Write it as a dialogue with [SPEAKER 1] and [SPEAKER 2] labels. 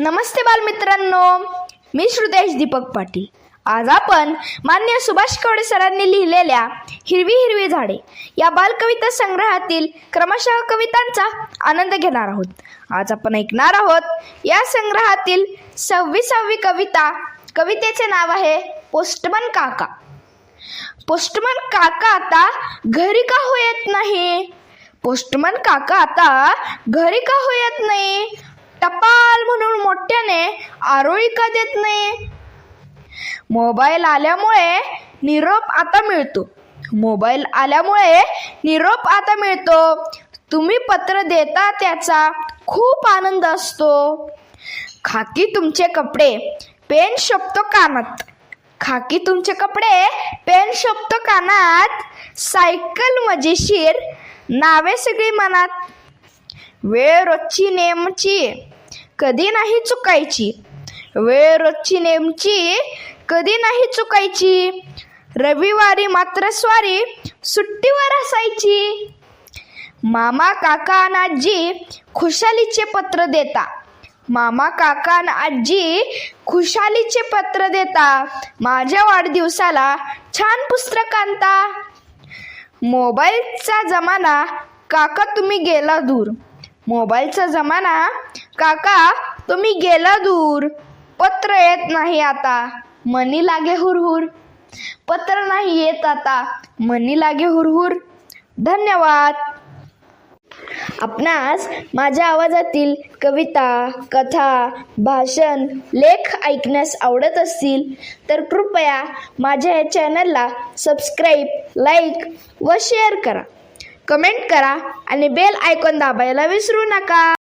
[SPEAKER 1] नमस्ते बालमित्रांनो. मी श्रुतेश दीपक पाटील. आज आपण मान्य सुभाष कवडे सरांनी लिहिलेल्या हिरवी हिरवी झाडे या बालकविता संग्रहातील क्रमशः कवितांचा आनंद घेणार आहोत. आज आपण ऐकणार आहोत या संग्रहातील सव्वीसावी कविता. कवितेचे नाव आहे पोस्टमन काका. पोस्टमन काका आता घरी का हो येत नाही? पोस्टमन काका आता घरी का हो येत नाही? टप्पा म्हणून आरोळी का देत नाही? मोबाईल आल्यामुळे निरोप आता मिळतो. मोबाईल आल्यामुळे निरोप आता मिळतो. तुम्ही पत्र देता त्याचा खूप आनंद असतो. खाकी तुमचे कपडे पेन शोभतो कानात. खाकी तुमचे कपडे पेन शब्द कानात. सायकल मजेशीर नावे सगळी मनात. वेळ रोजची नेमची. कधी नाही चुकायची. वेळ रोजची नेमची कधी नाही चुकायची. रविवारी मात्र स्वारी सुट्टीवर असायची. मामा काका आणि आजी खुशालीचे पत्र देता. मामा काका आणि आजी खुशालीचे पत्र देता. माझ्या वाढदिवसाला छान पुस्तक आणता. मोबाईलचा जमाना काका तुम्ही गेला दूर. मोबाईलचा जमाना काका तुम्ही गेला दूर. पत्र येत नाही आता. मनी लागे हुरहुर. पत्र नाही येत आता. मनी लागे हुरहुर. धन्यवाद. आपणास माझ्या आवाजातील कविता कथा भाषण लेख ऐकण्यास आवडत असतील तर कृपया माझ्या या चॅनलला सबस्क्राईब लाईक व शेअर करा. कमेंट करा आणि बेल आयकॉन दाबायला विसरू नका.